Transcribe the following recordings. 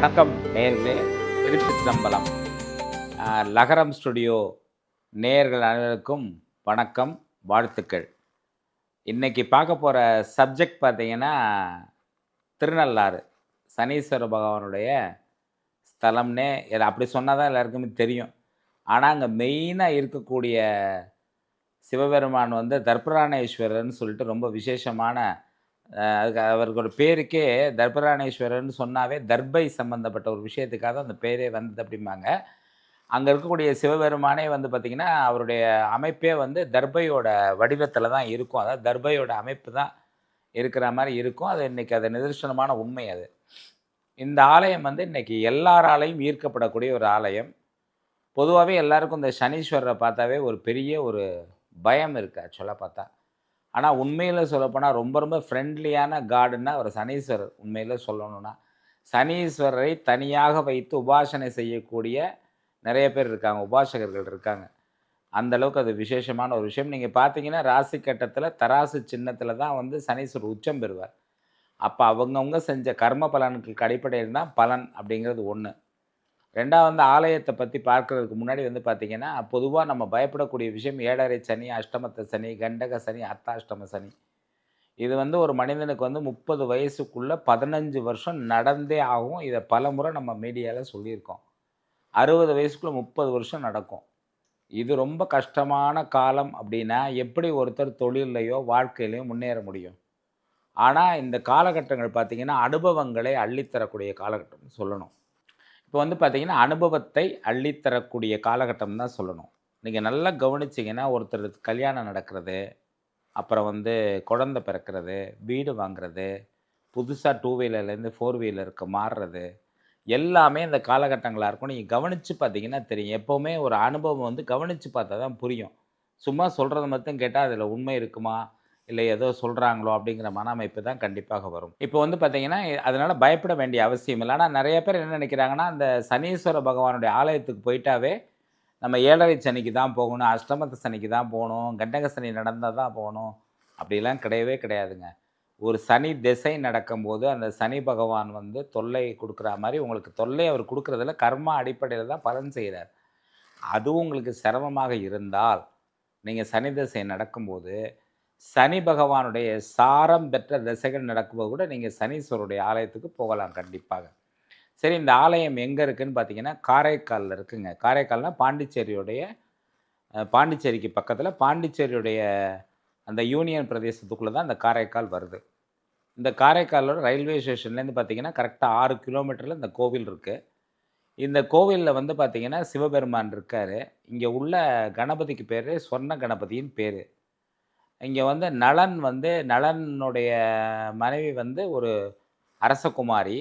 வணக்கம். நேர்களே திருச்சிற்றம்பலம். லகரம் ஸ்டுடியோ நேயர்கள் அனைவருக்கும் வணக்கம் வாழ்த்துக்கள். இன்றைக்கி பார்க்க போகிற சப்ஜெக்ட் பார்த்தீங்கன்னா திருநள்ளாறு. சனீஸ்வர பகவானுடைய ஸ்தலம்னே இதை அப்படி சொன்னால் தான் எல்லாருக்குமே தெரியும். ஆனால் அங்கே மெயினாக இருக்கக்கூடிய சிவபெருமான் வந்து தர்பராணேஸ்வரர்னு சொல்லிட்டு ரொம்ப விசேஷமான அதுக்கு அவர்களோட பேருக்கே தர்பராணேஸ்வரர்னு சொன்னாவே தர்பை சம்பந்தப்பட்ட ஒரு விஷயத்துக்காக தான் அந்த பேரே வந்தது அப்படிம்பாங்க. அங்கே இருக்கக்கூடிய சிவபெருமானே வந்து பார்த்திங்கன்னா அவருடைய அமைப்பே வந்து தர்பையோட வடிவத்தில் தான் இருக்கும். அதாவது தர்பையோட அமைப்பு தான் இருக்கிற மாதிரி இருக்கும். அது இன்றைக்கி அது நிதர்சனமான உண்மை அது. இந்த ஆலயம் வந்து இன்றைக்கி எல்லாராலையும் ஈர்க்கப்படக்கூடிய ஒரு ஆலயம். பொதுவாகவே எல்லாருக்கும் இந்த சனீஸ்வரரை பார்த்தாவே ஒரு பெரிய ஒரு பயம் இருக்குது ஆக்சுவலாக பார்த்தா. ஆனால் உண்மையில் சொல்லப்போனால் ரொம்ப ரொம்ப ஃப்ரெண்ட்லியான காடுன்னா அவர் சனீஸ்வரர். உண்மையில் சொல்லணும்னா. சனீஸ்வரரை தனியாக வைத்து உபாசனை செய்யக்கூடிய நிறைய பேர் இருக்காங்க உபாசகர்கள் இருக்காங்க. அந்த அளவுக்கு அது விசேஷமான ஒரு விஷயம். நீங்கள் பார்த்தீங்கன்னா ராசி கட்டத்தில் தராசு சின்னத்தில் தான் வந்து சனீஸ்வரர் உச்சம் பெறுவார். அப்போ அவங்கவுங்க செஞ்ச கர்ம பலனுக்கு அடிப்படையில் தான் பலன் அப்படிங்கிறது ஒன்று ரெண்டாவது வந்து ஆலயத்தை பற்றி பார்க்கறதுக்கு முன்னாடி வந்து பார்த்திங்கன்னா பொதுவாக நம்ம பயப்படக்கூடிய விஷயம் ஏழரை சனி அஷ்டமத்த சனி கண்டக சனி அர்த்தாஷ்டம சனி. இது வந்து ஒரு மனிதனுக்கு வந்து முப்பது வயசுக்குள்ளே பதினஞ்சு வருஷம் நடந்தே ஆகும். இதை பல முறை நம்ம மீடியாவில் சொல்லியிருக்கோம். அறுபது வயசுக்குள்ளே முப்பது வருஷம் நடக்கும். இது ரொம்ப கஷ்டமான காலம் அப்படின்னா எப்படி ஒருத்தர் தொழிலையோ வாழ்க்கையிலையோ முன்னேற முடியும்? ஆனால் இந்த காலகட்டங்கள் பார்த்திங்கன்னா அனுபவங்களை அள்ளித்தரக்கூடிய காலகட்டம் சொல்லணும். இப்போ வந்து பார்த்திங்கன்னா அனுபவத்தை அள்ளித்தரக்கூடிய காலகட்டம் தான் சொல்லணும். நீங்கள் நல்லா கவனிச்சிங்கன்னா ஒருத்தர் கல்யாணம் நடக்கிறது அப்புறம் வந்து குழந்தை பிறக்கிறது வீடு வாங்குறது புதுசாக டூ வீலர்லேருந்து ஃபோர் வீலருக்கு மாறுறது எல்லாமே இந்த காலகட்டங்களாக இருக்கும். நீங்கள் கவனித்து பார்த்தீங்கன்னா தெரியும். எப்போவுமே ஒரு அனுபவம் வந்து கவனித்து பார்த்தா தான் புரியும். சும்மா சொல்கிறத மட்டும் கேட்டால் அதில் உண்மை இருக்குமா? இல்லை ஏதோ சொல்கிறாங்களோ அப்படிங்கிற மன அமைப்பு தான் கண்டிப்பாக வரும். இப்போ வந்து பார்த்தீங்கன்னா அதனால் பயப்பட வேண்டிய அவசியம் இல்லை. ஆனால் நிறைய பேர் என்ன நினைக்கிறாங்கன்னா அந்த சனீஸ்வர பகவானுடைய ஆலயத்துக்கு போயிட்டாவே நம்ம ஏழரை சனிக்கு தான் போகணும் அஷ்டமத்த சனிக்கு தான் போகணும் கண்டக சனி நடந்தால் தான் போகணும். அப்படிலாம் கிடையவே கிடையாதுங்க. ஒரு சனி திசை நடக்கும்போது அந்த சனி பகவான் வந்து தொல்லை கொடுக்குற மாதிரி உங்களுக்கு தொல்லை அவர் கொடுக்குறதுல கர்மா அடிப்படையில் தான் பலன் செய்கிறார் அதுவும் உங்களுக்கு சிரமமாக இருந்தால் நீங்கள் சனி திசை நடக்கும்போது சனி பகவானுடைய சாரம் பெற்ற திசைகள் நடக்கும்போது கூட நீங்கள் சனீஸ்வருடைய ஆலயத்துக்கு போகலாம் கண்டிப்பாக. சரி இந்த ஆலயம் எங்கே இருக்குதுன்னு பார்த்தீங்கன்னா காரைக்காலில் இருக்குங்க. காரைக்கால்னால் பாண்டிச்சேரியுடைய பாண்டிச்சேரிக்கு பக்கத்தில் பாண்டிச்சேரியுடைய அந்த யூனியன் பிரதேசத்துக்குள்ளே தான் அந்த காரைக்கால் வருது. இந்த காரைக்காலோட ரயில்வே ஸ்டேஷன்லேருந்து பார்த்தீங்கன்னா கரெக்டாக ஆறு கிலோமீட்டரில் இந்த கோவில் இருக்குது இந்த கோவிலில் வந்து பார்த்திங்கன்னா சிவபெருமான் இருக்கார். இங்கே உள்ள கணபதிக்கு பேர் சொர்ண கணபதியின் பேர். இங்கே வந்து நலன் வந்து நலனுடைய மனைவி வந்து ஒரு அரசகுமாரி.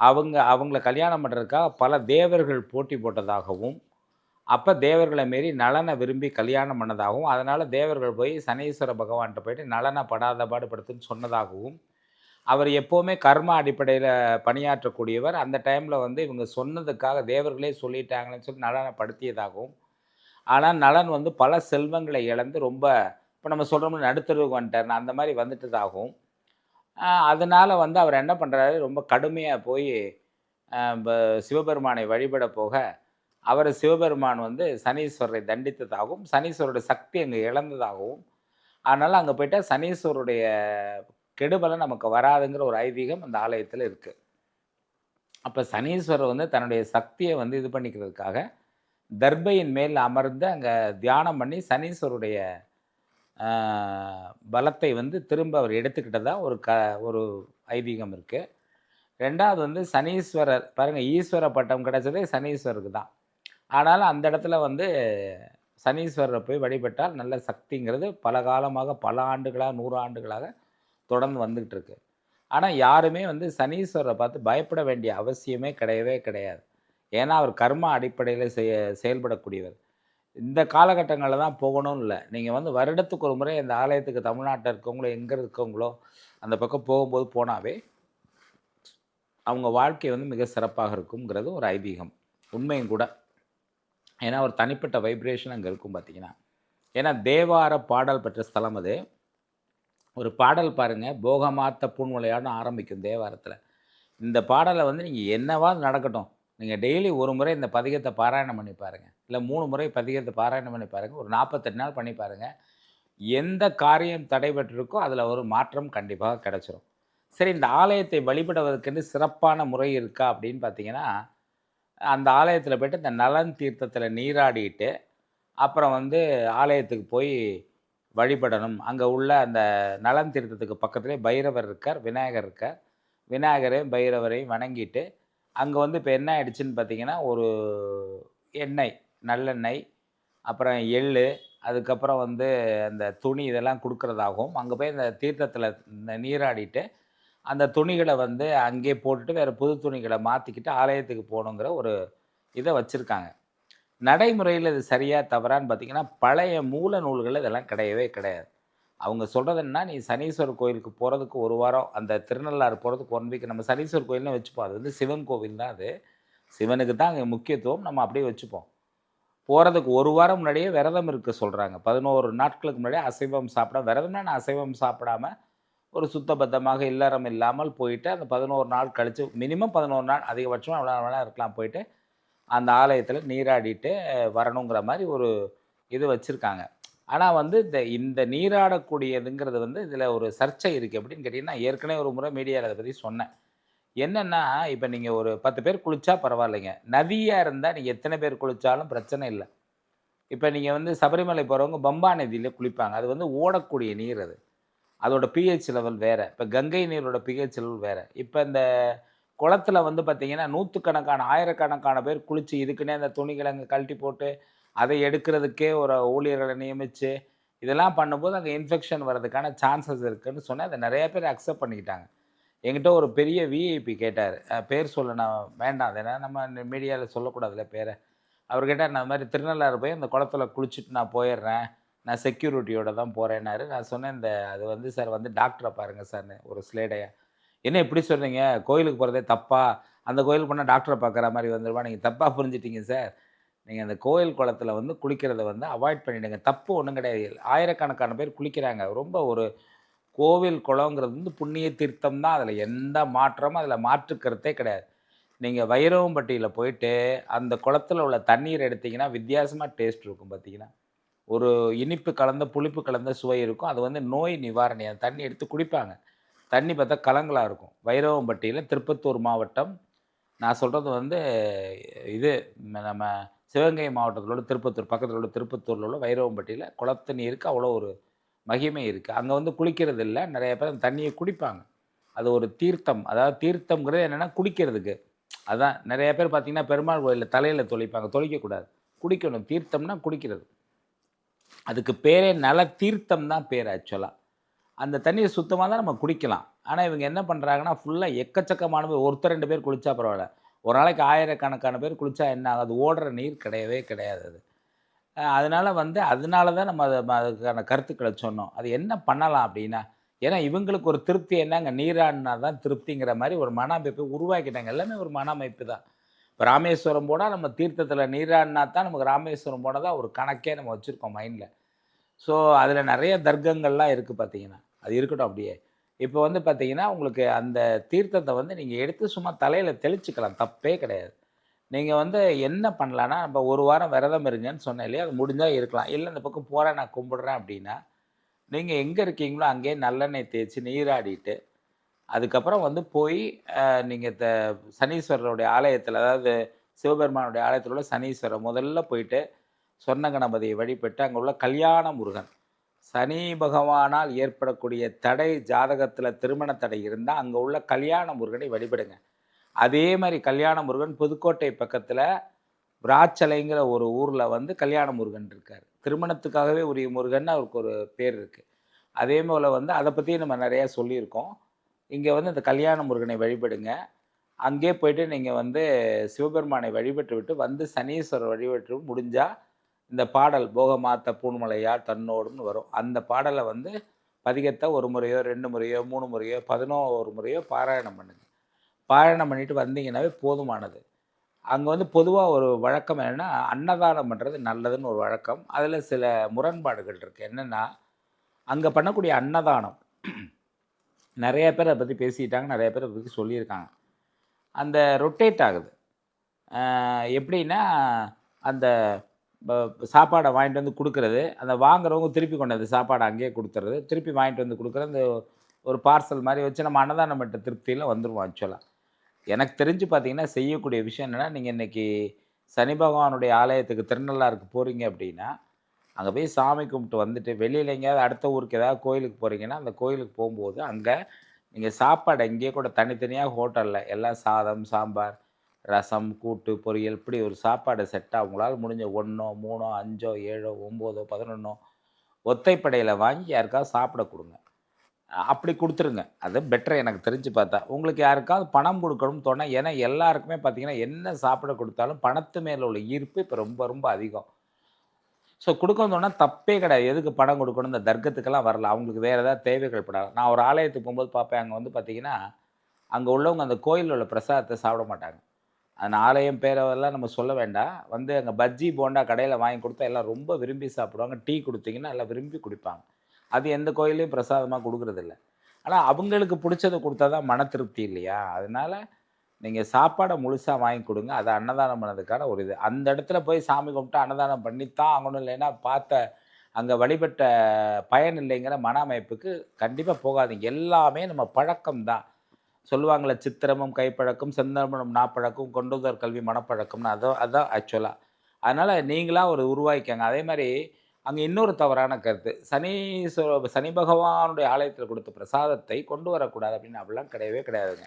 அவங்க அவங்கள கல்யாணம் பண்ணுறதுக்காக பல தேவர்கள் போட்டி போட்டதாகவும் அப்போ தேவர்களை மீறி நலனை விரும்பி கல்யாணம் பண்ணதாகவும் அதனால் தேவர்கள் போய் சனீஸ்வர பகவான்கிட்ட போயிட்டு நலனை படாத பாடுபடுத்துன்னு சொன்னதாகவும் அவர் எப்போவுமே கர்ம அடிப்படையில் பணியாற்றக்கூடியவர். அந்த டைமில் வந்து இவங்க சொன்னதுக்காக தேவர்களே சொல்லிட்டாங்களேன்னு சொல்லி நலனை படுத்தியதாகவும் ஆனால் நலன் வந்து பல செல்வங்களை இழந்து ரொம்ப இப்போ நம்ம சொல்கிறோம்ல நடுத்தருவுக்கு வந்துட்டார் அந்த மாதிரி வந்துட்டதாகவும் அதனால் வந்து அவர் என்ன பண்ணுறாரு ரொம்ப கடுமையாக போய் சிவபெருமானை வழிபட போக அவரை சிவபெருமான் வந்து சனீஸ்வரரை தண்டித்ததாகவும் சனீஸ்வரருடைய சக்தி அங்கே இழந்ததாகவும் அதனால் அங்கே போயிட்டால் சனீஸ்வரருடைய கெடுபலை நமக்கு வராதுங்கிற ஒரு ஐதீகம் அந்த ஆலயத்தில் இருக்குது அப்போ சனீஸ்வரர் வந்து தன்னுடைய சக்தியை வந்து இது பண்ணிக்கிறதுக்காக தர்பையின் மேல் அமர்ந்து அங்கே தியானம் பண்ணி சனீஸ்வருடைய பலத்தை வந்து திரும்ப அவர் எடுத்துக்கிட்டதா ஒரு க ஒரு ஐதீகம் இருக்குது ரெண்டாவது வந்து சனீஸ்வரர் பாருங்கள் ஈஸ்வர பட்டம் கிடச்சதே சனீஸ்வருக்கு தான். ஆனாலும் அந்த இடத்துல வந்து சனீஸ்வரரை போய் வழிபட்டால் நல்ல சக்திங்கிறது பல காலமாக பல ஆண்டுகளாக நூறு ஆண்டுகளாக தொடர்ந்து வந்துக்கிட்டு இருக்கு. ஆனால் யாருமே வந்து சனீஸ்வரரை பார்த்து பயப்பட வேண்டிய அவசியமே கிடையவே கிடையாது. ஏன்னா அவர் கர்ம அடிப்படையில் செய செயல்படக்கூடியவர். இந்த காலகட்டங்களில் தான் போகணும்னு இல்லை. நீங்கள் வந்து வருடத்துக்கு ஒரு முறை இந்த ஆலயத்துக்கு தமிழ்நாட்டில் இருக்கவங்களோ எங்கே இருக்கவங்களோ அந்த பக்கம் போகும்போது போனாவே அவங்க வாழ்க்கை வந்து மிக சிறப்பாக இருக்குங்கிறது ஒரு ஐதீகம். உண்மையும் கூட. ஏன்னா ஒரு தனிப்பட்ட வைப்ரேஷன் அங்கே இருக்கும் பார்த்தீங்கன்னா ஏன்னா தேவார பாடல் பெற்ற ஸ்தலம் அது. ஒரு பாடல் பாருங்கள் போகமாத்த பூன்முளையான்னு ஆரம்பிக்கும் தேவாரத்தில். இந்த பாடலை வந்து நீங்கள் என்னவா நடக்கட்டும். நீங்கள் டெய்லி ஒரு முறை இந்த பதிகத்தை பாராயணம் பண்ணி பாருங்கள் இல்லை மூணு முறை பதிகத்தை பாராயணம் பண்ணி பாருங்கள் ஒரு நாற்பத்தெட்டு நாள் பண்ணி பாருங்கள் எந்த காரியம் தடைபட்டிருக்கோ அதில் ஒரு மாற்றம் கண்டிப்பாக கிடைச்சிரும். சரி இந்த ஆலயத்தை வழிபடுவதற்கென்று சிறப்பான முறை இருக்கா அப்படின்னு பார்த்தீங்கன்னா அந்த ஆலயத்தில் போய்ட்டு இந்த நலன் தீர்த்தத்தில் நீராடிட்டு அப்புறம் வந்து ஆலயத்துக்கு போய் வழிபடணும். அங்கே உள்ள அந்த நலன் தீர்த்தத்துக்கு பக்கத்துலேயே பைரவர் இருக்கார் விநாயகர் இருக்கார். விநாயகரையும் பைரவரையும் வணங்கிட்டு அங்கே வந்து இப்போ என்ன ஆயிடுச்சுன்னு பார்த்தீங்கன்னா ஒரு எண்ணெய் நல்லெண்ணெய் அப்புறம் எள் அதுக்கப்புறம் வந்து அந்த துணி இதெல்லாம் கொடுக்குறதாகவும் அங்கே போய் அந்த தீர்த்தத்தில் இந்த நீராடிட்டு அந்த துணிகளை வந்து அங்கேயே போட்டுட்டு வேறு புது துணிகளை மாற்றிக்கிட்டு ஆலயத்துக்கு போகணுங்கிற ஒரு இதை வச்சுருக்காங்க. நடைமுறையில் இது சரியாக தவறான்னு பார்த்தீங்கன்னா பழைய மூல நூல்கள் இதெல்லாம் கிடையவே கிடையாது. அவங்க சொல்கிறது என்ன நீ சனீஸ்வரர் கோயிலுக்கு போகிறதுக்கு ஒரு வாரம் அந்த திருநள்ளாறு போகிறதுக்கு ஒன் வீக் நம்ம சனீஸ்வரர் கோயில்னு வச்சுப்போம். அது வந்து சிவன் கோவில் தான் அது. சிவனுக்கு தான் அங்கே முக்கியத்துவம். நம்ம அப்படியே வச்சுப்போம். போகிறதுக்கு ஒரு வாரம் முன்னாடியே விரதம் இருக்க சொல்கிறாங்க பதினோரு நாட்களுக்கு முன்னாடியே அசைவம் சாப்பிட விரதம்னா நான் அசைவம் சாப்பிடாம ஒரு சுத்தபத்தமாக இல்லறம் இல்லாமல் போயிட்டு அந்த பதினோரு நாள் கழித்து மினிமம் பதினோரு நாள் அதிகபட்சமாக எவ்வளோ வேணால் இருக்கலாம் போயிட்டு அந்த ஆலயத்தில் நீராடிட்டு வரணுங்கிற மாதிரி ஒரு இது வச்சுருக்காங்க. ஆனால் வந்து இந்த இந்த நீராடக்கூடியதுங்கிறது வந்து இதில் ஒரு சர்ச்சை இருக்குது அப்படின்னு கேட்டிங்கன்னா ஏற்கனவே ஒரு முறை மீடியாவில் அதை பற்றி சொன்னேன். என்னென்னா இப்போ நீங்கள் ஒரு பத்து பேர் குளித்தா பரவாயில்லைங்க. நதியாக இருந்தால் நீங்கள் எத்தனை பேர் குளித்தாலும் பிரச்சனை இல்லை. இப்போ நீங்கள் வந்து சபரிமலை போகிறவங்க பம்பா நதியில் குளிப்பாங்க. அது வந்து ஓடக்கூடிய நீர் அது. அதோட பிஹெச் லெவல் வேறு. இப்போ கங்கை நீரோட பிஹெச் லெவல் வேறு. இப்போ இந்த குளத்துல வந்து பார்த்தீங்கன்னா நூற்றுக்கணக்கான ஆயிரக்கணக்கான பேர் குளித்து இதுக்குன்னே அந்த துணிகளை அங்கே கழட்டி போட்டு அதை எடுக்கிறதுக்கே ஒரு ஊழியர்களை நியமித்து இதெல்லாம் பண்ணும்போது அங்கே இன்ஃபெக்ஷன் வர்றதுக்கான சான்சஸ் இருக்குதுன்னு சொன்னேன். அதை நிறைய பேர் அக்செப்ட் பண்ணிக்கிட்டாங்க. என்கிட்ட ஒரு பெரிய விஐபி கேட்டார். பேர் சொல்ல நான் வேண்டாம். அது ஏன்னா நம்ம மீடியாவில் சொல்லக்கூடாதுல்ல பேரை. அவர் கேட்டார் நான் மாதிரி திருநள்ளாறு போய் அந்த குளத்துல குளிச்சுட்டு நான் போயிடுறேன். நான் செக்யூரிட்டியோட தான் போகிறேன்னாரு நான் சொன்னேன் இந்த அது வந்து சார் வந்து டாக்டரை பாருங்கள் சார்னு ஒரு ஸ்லேடையாக என்ன இப்படி சொல்கிறீங்க கோயிலுக்கு போகிறதே தப்பா? அந்த கோயிலுக்கு போனால் டாக்டரை பார்க்குற மாதிரி வந்துடுவா நீங்கள் தப்பாக புரிஞ்சிட்டிங்க சார் நீங்கள் அந்த கோயில் குளத்துல வந்து குளிக்கிறத வந்து அவாய்ட் பண்ணிவிடுங்க தப்பு ஒன்றும் கிடையாது. ஆயிரக்கணக்கான பேர் குளிக்கிறாங்க. ரொம்ப ஒரு கோவில் குளங்கிறது வந்து புண்ணிய தீர்த்தம் தான். அதில் எந்த மாற்றமும் அதில் மாற்றுக்கிறதே கிடையாது. நீங்கள் வைரவம்பட்டியில் போயிட்டு அந்த குளத்துல உள்ள தண்ணீர் எடுத்திங்கன்னா வித்தியாசமாக டேஸ்ட் இருக்கும் பார்த்தீங்கன்னா ஒரு இனிப்பு கலந்த புளிப்பு கலந்த சுவை இருக்கும். அது வந்து நோய் நிவாரணி. அந்த தண்ணி எடுத்து குடிப்பாங்க. தண்ணி பார்த்தா கலங்களாக இருக்கும். வைரவம்பட்டியில் திருப்பத்தூர் மாவட்டம் நான் சொல்கிறது வந்து இது நம்ம சிவகங்கை மாவட்டத்தில் உள்ள திருப்பத்தூர் பக்கத்தில் உள்ள திருப்பத்தூரில் உள்ள வைரவம்பட்டியில் குளத்து நீருக்கு அவ்வளோ ஒரு மகிமை இருக்குது அங்கே வந்து குளிக்கிறது இல்லை. நிறைய பேர் அந்த தண்ணியை குடிப்பாங்க. அது ஒரு தீர்த்தம். அதாவது தீர்த்தம்ங்கிறது என்னென்னா குடிக்கிறதுக்கு. அதுதான் நிறைய பேர் பார்த்திங்கன்னா பெருமாள் கோயிலில் தலையில் தொலைப்பாங்க தொழிக்கக்கூடாது குடிக்கணும். தீர்த்தம்னா குடிக்கிறது. அதுக்கு பேரே நல தீர்த்தம் தான் பேர் ஆக்சுவலாக அந்த தண்ணியை சுத்தமாக தான் நம்ம குடிக்கலாம். ஆனால் இவங்க என்ன பண்ணுறாங்கன்னா ஃபுல்லாக எக்கச்சக்கமானது. ஒருத்தர் ரெண்டு பேர் குளிச்சா பரவாயில்ல. ஒரு நாளைக்கு ஆயிரக்கணக்கான பேர் குளித்தா என்ன ஆகாது ஓடுற நீர் கிடையவே கிடையாது அது. அதனால் வந்து அதனால தான் நம்ம அதை அதுக்கான கருத்துக்களை சொன்னோம். அது என்ன பண்ணலாம் அப்படின்னா ஏன்னா இவங்களுக்கு ஒரு திருப்தி என்னங்க? நீராடினா தான் திருப்திங்கிற மாதிரி ஒரு மன அமைப்பை உருவாக்கிட்டாங்க. எல்லாமே ஒரு மன அமைப்பு தான். இப்போ ராமேஸ்வரம் போனால் நம்ம தீர்த்தத்தில் நீராடினா தான் நமக்கு ராமேஸ்வரம் போனதா ஒரு கணக்கே நம்ம வச்சுருக்கோம் மைண்டில். ஸோ அதில் நிறைய தர்க்கங்கள்லாம் இருக்குது பார்த்தீங்கன்னா அது இருக்கட்டும் அப்படியே. இப்போ வந்து பார்த்தீங்கன்னா உங்களுக்கு அந்த தீர்த்தத்தை வந்து நீங்கள் எடுத்து சும்மா தலையில் தெளிச்சுக்கலாம். தப்பே கிடையாது. நீங்கள் வந்து என்ன பண்ணலான்னா நம்ம ஒரு வாரம் விரதம் இருங்கன்னு சொன்னேன் இல்லையா? அது முடிஞ்சால் இருக்கலாம். இல்லை இந்த பக்கம் போகிறேன் நான் கும்பிடுறேன் அப்படின்னா நீங்கள் எங்கே இருக்கீங்களோ அங்கேயே நல்லெண்ணெய் தேய்ச்சி நீராடிட்டு அதுக்கப்புறம் வந்து போய் நீங்கள் த சனீஸ்வரருடைய ஆலயத்தில் அதாவது சிவபெருமானுடைய ஆலயத்தில் உள்ள சனீஸ்வரர் முதல்ல போயிட்டு சொர்ண கணபதியை வழிபட்டு அங்கே உள்ள கல்யாண முருகன் சனி பகவானால் ஏற்படக்கூடிய தடை ஜாதகத்தில் திருமண தடை இருந்தால் அங்கே உள்ள கல்யாண முருகனை வழிபடுங்க. அதே மாதிரி கல்யாண முருகன் புதுக்கோட்டை பக்கத்தில் விராச்சலைங்கிற ஒரு ஊரில் வந்து கல்யாண முருகன் இருக்கார். திருமணத்துக்காகவே உரிய முருகன் அவருக்கு ஒரு பேர் இருக்குது அதே போல் வந்து அதை பற்றி நம்ம நிறையா சொல்லியிருக்கோம். இங்கே வந்து இந்த கல்யாண முருகனை வழிபடுங்க. அங்கே போயிட்டு நீங்கள் வந்து சிவபெருமானை வழிபட்டு விட்டு வந்து சனீஸ்வரர் வழிபட்டு முடிஞ்சால் இந்த பாடல் போகமாத்த பூன்மலையார் தன்னோடும்னு வரும். அந்த பாடலை வந்து பதிகத்தை ஒரு முறையோ ரெண்டு முறையோ மூணு முறையோ பதினோரு முறையோ பாராயணம் பண்ணுங்க. பாராயணம் பண்ணிட்டு வந்தீங்கன்னாவே போதுமானது. அங்கே வந்து பொதுவாக ஒரு வழக்கம் என்னென்னா அன்னதானம் பண்ணுறது நல்லதுன்னு ஒரு வழக்கம். அதில் சில முரண்பாடுகள் இருக்குது என்னென்னா அங்கே பண்ணக்கூடிய அன்னதானம் நிறைய பேர் அதை பற்றி பேசிட்டாங்க நிறைய பேர் அதை பற்றி சொல்லியிருக்காங்க. அந்த ரொட்டேட் ஆகுது. எப்படின்னா அந்த சாப்பாடை வாங்கிட்டு வந்து கொடுக்குறது. அந்த வாங்குறவங்க திருப்பி கொண்டது சாப்பாடை அங்கேயே கொடுத்துறது. திருப்பி வாங்கிட்டு வந்து கொடுக்குறது. அந்த ஒரு பார்சல் மாதிரி வச்சு நம்ம அன்னதானம் பட்ட திருப்தியில் வந்துடுவோம் ஆக்சுவலாக எனக்கு தெரிஞ்சு பார்த்தீங்கன்னா செய்யக்கூடிய விஷயம் என்னென்னா நீங்கள் இன்றைக்கி சனி பகவானுடைய ஆலயத்துக்கு திருநள்ளாருக்கு போகிறீங்க அப்படின்னா அங்கே போய் சாமி கும்பிட்டு வந்துட்டு வெளியில் எங்கேயாவது அடுத்த ஊருக்கு ஏதாவது கோயிலுக்கு போகிறீங்கன்னா அந்த கோயிலுக்கு போகும்போது அங்கே நீங்கள் சாப்பாடு எங்கேயே கூட தனித்தனியாக ஹோட்டலில் எல்லாம் சாதம் சாம்பார் ரசம் கூட்டு பொரியல் இப்படி ஒரு சாப்பாடு செட்டாக உங்களால் முடிஞ்ச ஒன்றோ மூணோ அஞ்சோ ஏழோ ஒம்போதோ பதினொன்றோ ஒத்தைப்படையில் வாங்கி யாருக்காவது சாப்பிட கொடுங்க. அப்படி கொடுத்துருங்க. அது பெட்டர் எனக்கு தெரிஞ்சு பார்த்தா. உங்களுக்கு யாருக்காவது பணம் கொடுக்கணும்னு தோணா ஏன்னா எல்லாருக்குமே பார்த்தீங்கன்னா என்ன சாப்பிட கொடுத்தாலும் பணத்து மேலே உள்ள ஈர்ப்பு இப்போ ரொம்ப ரொம்ப அதிகம். ஸோ கொடுக்கணும்னா தப்பே கிடையாது. எதுக்கு பணம் கொடுக்கணும் இந்த தர்க்கத்துக்கெல்லாம் வரல. அவங்களுக்கு வேறு ஏதாவது தேவைகள் படாது. நான் ஒரு ஆலயத்துக்கு போகும்போது பார்ப்பேன் அங்கே வந்து பார்த்திங்கன்னா அங்கே உள்ளவங்க அந்த கோயிலில் உள்ள பிரசாதத்தை சாப்பிட மாட்டாங்க. அந்த ஆலயம் பேரெல்லாம் நம்ம சொல்ல வேண்டாம் வந்து அங்கே பஜ்ஜி போண்டா கடையில் வாங்கி கொடுத்தா எல்லாம் ரொம்ப விரும்பி சாப்பிடுவாங்க. டீ கொடுத்தீங்கன்னா எல்லாம் விரும்பி குடிப்பாங்க. அது எந்த கோயிலையும் பிரசாதமாக கொடுக்குறதில்ல. ஆனால் அவங்களுக்கு பிடிச்சதை கொடுத்தா தான் மன திருப்தி இல்லையா? அதனால் நீங்கள் சாப்பாடை முழுசாக வாங்கி கொடுங்க. அதை அன்னதானம் பண்ணதுக்கான ஒரு இது. அந்த இடத்துல போய் சாமி கும்பிட்டு அன்னதானம் பண்ணித்தான் ஆகணும் இல்லைன்னா பார்த்த அங்கே வழிபட்ட பயன் இல்லைங்கிற மன அமைப்புக்கு கண்டிப்பாக போகாதீங்க. எல்லாமே நம்ம பழக்கம் தான். சொல்லுவாங்களே சித்திரமும் கைப்பழக்கம் செந்தமனம் நாப்பழக்கம் கொண்டுதர் கல்வி மனப்பழக்கம்னு அதோ அதான் ஆக்சுவலாக அதனால் நீங்களாக ஒரு உருவாக்கிக்கங்க. அதே மாதிரி அங்கே இன்னொரு தவறான கருத்து. சனி சனி பகவானுடைய ஆலயத்தில் கொடுத்த பிரசாதத்தை கொண்டு வரக்கூடாது அப்படின்னு அப்படிலாம் கிடையவே கிடையாதுங்க.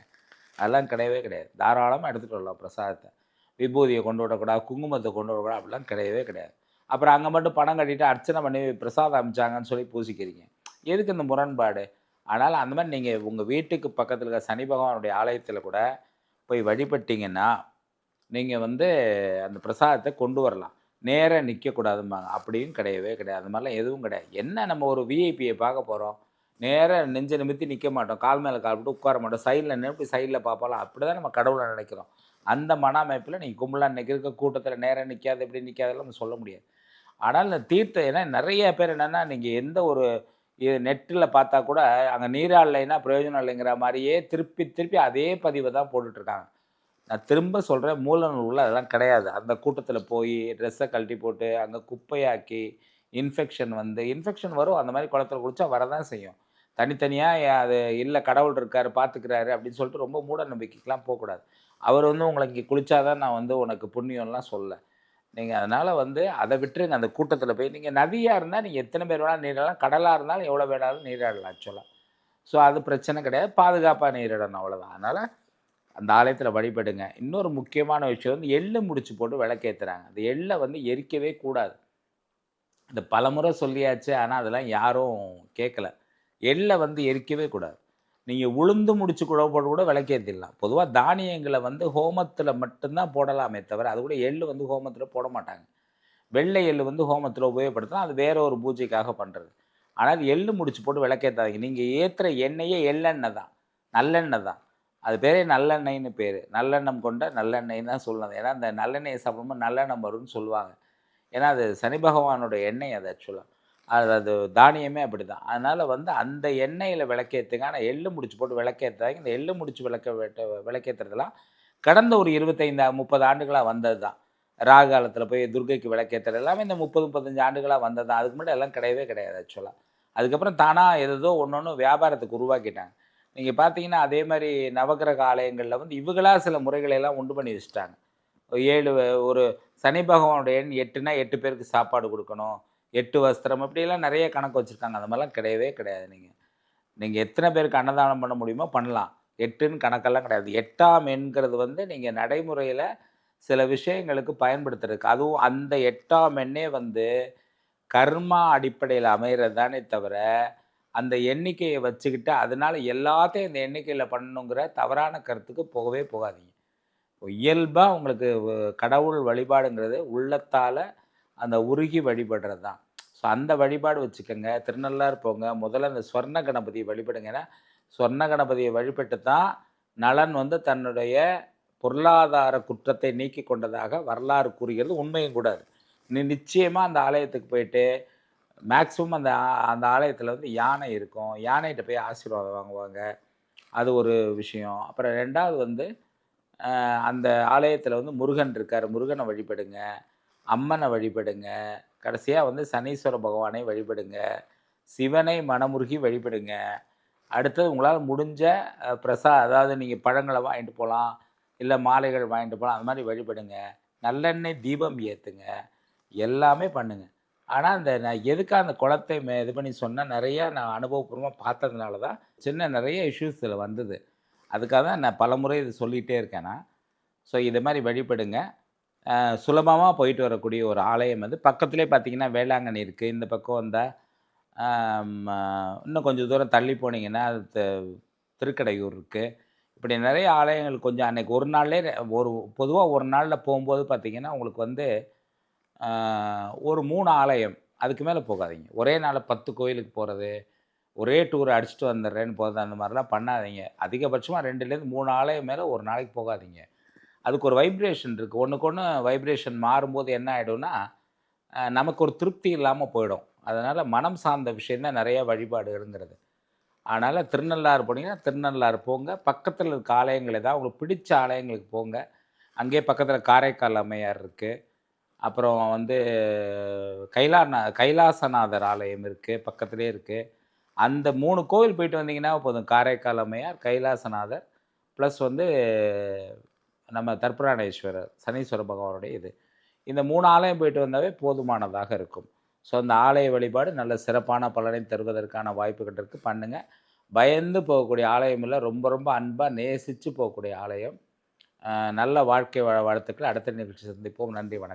அதெல்லாம் கிடையவே கிடையாது. தாராளமாக எடுத்துகிட்டு வரலாம் பிரசாதத்தை. விபூதியை கொண்டு வரக்கூடாது குங்குமத்தை கொண்டு விடக்கூடாது அப்படிலாம் கிடையவே கிடையாது. அப்புறம் அங்கே மட்டும் பணம் கட்டிட்டு அர்ச்சனை பண்ணி பிரசாதம் அமைச்சாங்கன்னு சொல்லி பூசிக்கிறீங்க. எதுக்கு இந்த முரண்பாடு? ஆனால் அந்த மாதிரி நீங்கள் உங்கள் வீட்டுக்கு பக்கத்தில் இருக்க சனி பகவானுடைய ஆலயத்தில் கூட போய் வழிபட்டிங்கன்னா நீங்கள் வந்து அந்த பிரசாதத்தை கொண்டு வரலாம். நேராக நிற்கக்கூடாதும்பாங்க அப்படியும் கிடையவே கிடையாது. அந்த மாதிரிலாம் எதுவும் கிடையாது. என்ன நம்ம ஒரு விஐபியை பார்க்க போகிறோம் நேராக நெஞ்சு நிமித்தி நிற்க மாட்டோம். கால் மேலே கால் போட்டு உட்கார மாட்டோம். சைடில் நின்று சைடில் பார்ப்பாலாம் அப்படி தான் நம்ம கடவுளை நினைக்கிறோம். அந்த மன அமைப்பில் நீங்கள் கும்பலாக இன்றைக்கி இருக்க கூட்டத்தில் நேராக நிற்காது எப்படி நிற்காதெல்லாம் நம்ம சொல்ல முடியாது. ஆனால் இந்த தீர்த்தம் ஏன்னா நிறைய பேர் என்னென்னா நீங்கள் எந்த ஒரு இது நெட்டில் பார்த்தா கூட அங்கே நீராடலைன்னா பிரயோஜனம் இல்லைங்கிற மாதிரியே திருப்பி திருப்பி அதே பதிவை தான் போட்டுட்ருக்காங்க. நான் திரும்ப சொல்கிறேன் மூல நூலில் அதெல்லாம் கிடையாது. அந்த கூட்டத்தில் போய் ட்ரெஸ்ஸை கழட்டி போட்டு அங்கே குப்பையாக்கி இன்ஃபெக்ஷன் வந்து இன்ஃபெக்ஷன் வரும். அந்த மாதிரி குளத்துல குளிச்சா வரதான் செய்யும். தனித்தனியாக அது இல்லை கடவுள் இருக்கார் பார்த்துக்கிறாரு அப்படின்னு சொல்லிட்டு ரொம்ப மூட நம்பிக்கைக்கெலாம் போகக்கூடாது. அவர் வந்து உங்களுக்கு குளித்தாதான் குளிச்சாதான் நான் வந்து உனக்கு புண்ணியம்லாம் சொல்ல. நீங்கள் அதனால் வந்து அதை விட்டுருங்க. அந்த கூட்டத்தில் போய் நீங்கள் நதியாக இருந்தால் நீங்கள் எத்தனை பேர் வேணாலும் நீராடலாம் கடலாக இருந்தாலும் எவ்வளோ வேணாலும் நீராடலாம் ஆக்சுவலாக ஸோ அது பிரச்சனை கிடையாது. பாதுகாப்பாக நீரிடணும் அவ்வளோதான் அதனால் அந்த ஆலயத்தில் வழிபடுங்க. இன்னொரு முக்கியமான விஷயம் வந்து எள்ளு முடிச்சு போட்டு விளக்கேற்றுறாங்க அந்த எள்ளை வந்து எரிக்கவே கூடாது. இந்த பலமுறை சொல்லியாச்சு. ஆனால் அதெல்லாம் யாரும் கேட்கல எள்ளை வந்து எரிக்கவே கூடாது. நீங்கள் உளுந்து முடிச்சு கூட போட்டு கூட விளக்கேற்றிடலாம் பொதுவாக தானியங்களை வந்து ஹோமத்தில் மட்டும்தான் போடலாமே தவிர அது கூட எள்ளு வந்து ஹோமத்தில் போட மாட்டாங்க. வெள்ளை எள்ளு வந்து ஹோமத்தில் உபயோகப்படுத்தினா அது வேற ஒரு பூஜைக்காக பண்ணுறது ஆனால் எள்ளு முடிச்சு போட்டு விளக்கேற்றாதீங்க நீங்கள் ஏற்றுற எண்ணெயே எள்ளெண்ணெய் தான். நல்லெண்ணெய் தான். அது பேரே நல்லெண்ணெய்னு பேர். நல்லெண்ணம் கொண்ட நல்லெண்ணெய்ன்னு தான் சொல்லலாம் ஏன்னா அந்த நல்லெண்ணெயை சாப்பிடும்போது நல்லெண்ணம் வரும்னு சொல்லுவாங்க. ஏன்னா அது சனி பகவானோட எண்ணெய் அது ஆக்சுவலாக அது அது தானியமே அப்படி தான் அதனால் வந்து அந்த எண்ணெயில் விளக்கேற்றுங்க ஆனால் எள்ளு முடிச்சு போட்டு விளக்கேற்றாங்க இந்த எள்ளு முடிச்சு விளக்க வெட்ட விளக்கேற்றுறதுலாம் கடந்த ஒரு இருபத்தைந்து முப்பது ஆண்டுகளாக வந்தது தான் ராகாலத்தில் காலத்தில் போய் துர்கைக்கு விளக்கேற்றுறது எல்லாமே இந்த முப்பது முப்பத்தஞ்சு ஆண்டுகளாக வந்தது தான் அதுக்கு முன்னாடி எல்லாம் கிடையவே கிடையாது ஆக்சுவலாக அதுக்கப்புறம் தானாக ஏதோ ஒன்று ஒன்று வியாபாரத்துக்கு உருவாக்கிட்டாங்க. நீங்கள் பார்த்தீங்கன்னா அதே மாதிரி நவகிரக ஆலயங்களில் வந்து இவங்களா சில முறைகளையெல்லாம் உண்டு பண்ணி வச்சுட்டாங்க. ஏழு ஒரு சனி பகவானுடைய எண் எட்டுனா எட்டு பேருக்கு சாப்பாடு கொடுக்கணும். எட்டு வஸ்திரம் அப்படிலாம் நிறைய கணக்கு வச்சுருக்காங்க. அந்த மாதிரிலாம் கிடையவே கிடையாது. நீங்கள் நீங்கள் எத்தனை பேருக்கு அன்னதானம் பண்ண முடியுமோ பண்ணலாம். எட்டுன்னு கணக்கெல்லாம் கிடையாது. எட்டாம் எண்கிறது வந்து நீங்கள் நடைமுறையில் சில விஷயங்களுக்கு பயன்படுத்துறதுக்கு. அதுவும் அந்த எட்டாம் எண்ணே வந்து கர்மா அடிப்படையில் அமைகிறது தானே தவிர அந்த எண்ணிக்கையை வச்சுக்கிட்டு அதனால எல்லாத்தையும் இந்த எண்ணிக்கையில் பண்ணணுங்கிற தவறான கருத்துக்கு போகவே போகாதீங்க. இயல்பாக உங்களுக்கு கடவுள் வழிபாடுங்கிறது உள்ளத்தால் அந்த உருகி வழிபடுறது தான் ஸோ அந்த வழிபாடு வச்சுக்கோங்க. திருநள்ளாறு போங்க. முதல்ல அந்த ஸ்வர்ண கணபதியை வழிபடுங்க. சொர்ண ஸ்வர்ண கணபதியை வழிபட்டு தான் நலன் வந்து தன்னுடைய பொருளாதார குற்றத்தை நீக்கி கொண்டதாக வரலாறு கூறுகிறது. உண்மையும் கூடாது நீ நிச்சயமாக அந்த ஆலயத்துக்கு போயிட்டு மேக்ஸிமம் அந்த அந்த ஆலயத்தில் வந்து யானை இருக்கும். யானைகிட்ட போய் ஆசீர்வாதம் வாங்குவாங்க. அது ஒரு விஷயம். அப்புறம் ரெண்டாவது வந்து அந்த ஆலயத்தில் வந்து முருகன் இருக்கார். முருகனை வழிபடுங்க. அம்மனை வழிபடுங்க. கடைசியாக வந்து சனீஸ்வர பகவானை வழிபடுங்க. சிவனை மனமுருகி வழிபடுங்க. அடுத்தது உங்களால் முடிஞ்ச பிரசா அதாவது நீங்கள் பழங்களை வாங்கிட்டு போகலாம் இல்லை மாலைகள் வாங்கிட்டு போகலாம் அந்த மாதிரி வழிபடுங்க. நல்லெண்ணெய் தீபம் ஏற்றுங்க எல்லாமே பண்ணுங்க. ஆனால் அந்த நான் எதுக்காக அந்த குளத்தை மே இது பண்ணி சொன்னால் நிறையா நான் அனுபவபூர்வமாக பார்த்ததுனால தான் சின்ன நிறைய இஷ்யூஸ் இதில் வந்தது. அதுக்காக தான் நான் பலமுறை இது சொல்லிகிட்டே இருக்கேன் நான். ஸோ இது மாதிரி வழிபடுங்க. சுலபமாக போயிட்டு வரக்கூடிய ஒரு ஆலயம் அது. பக்கத்துலேயே பார்த்தீங்கன்னா வேளாங்கண்ணி இருக்குது இந்த பக்கம் வந்தால் இன்னும் கொஞ்சம் தூரம் தள்ளி போனீங்கன்னா அது த- திருக்கடையூர் இருக்குது இப்படி நிறைய ஆலயங்கள் கொஞ்சம் அன்னைக்கு ஒரு நாள்லேயே ஒரு பொதுவாக ஒரு நாளில் போகும்போது பார்த்திங்கன்னா உங்களுக்கு வந்து ஒரு மூணு ஆலயம். அதுக்கு மேலே போகாதீங்க. ஒரே நாளில் பத்து கோயிலுக்கு போகிறது ஒரே டூர் அடிச்சுட்டு வந்துடுறேன்னு போகிறது அந்த மாதிரிலாம் பண்ணாதீங்க. அதிகபட்சமாக ரெண்டுலேருந்து மூணு ஆலயம் மேலே ஒரு நாளைக்கு போகாதீங்க. அதுக்கு ஒரு வைப்ரேஷன் இருக்குது ஒன்றுக்கு ஒன்று வைப்ரேஷன் மாறும்போது என்ன ஆகிடும்னா நமக்கு ஒரு திருப்தி இல்லாமல் போயிடும். அதனால் மனம் சார்ந்த விஷயந்தான் நிறைய வழிபாடுங்கிறது அதனால் திருநள்ளாறு போனீங்கன்னா திருநள்ளாறு போங்க. பக்கத்தில் இருக்க ஆலயங்கள் ஏதாவது உங்களுக்கு பிடிச்ச ஆலயங்களுக்கு போங்க. அங்கேயே பக்கத்தில் காரைக்கால் அம்மையார் இருக்குது அப்புறம் வந்து கைலாநா கைலாசநாதர் ஆலயம் இருக்குது பக்கத்துலேயே இருக்குது அந்த மூணு கோவில் போயிட்டு வந்தீங்கன்னா போதும். காரைக்கால் அம்மையார் கைலாசநாதர் ப்ளஸ் வந்து நம்ம தர்பராணேஸ்வரர் சனீஸ்வர பகவானுடைய இது. இந்த மூணு ஆலயம் போயிட்டு வந்தாவே போதுமானதாக இருக்கும். ஸோ அந்த ஆலய வழிபாடு நல்ல சிறப்பான பலனை தருவதற்கான வாய்ப்புகள் இருக்குது பண்ணுங்கள் பயந்து போகக்கூடிய ஆலயம் இல்லை. ரொம்ப ரொம்ப அன்பாக நேசித்து போகக்கூடிய ஆலயம். நல்ல வாழ்க்கை வாழ்த்துக்கள். அடுத்த நிகழ்ச்சி சந்திப்போம். நன்றி வணக்கம்.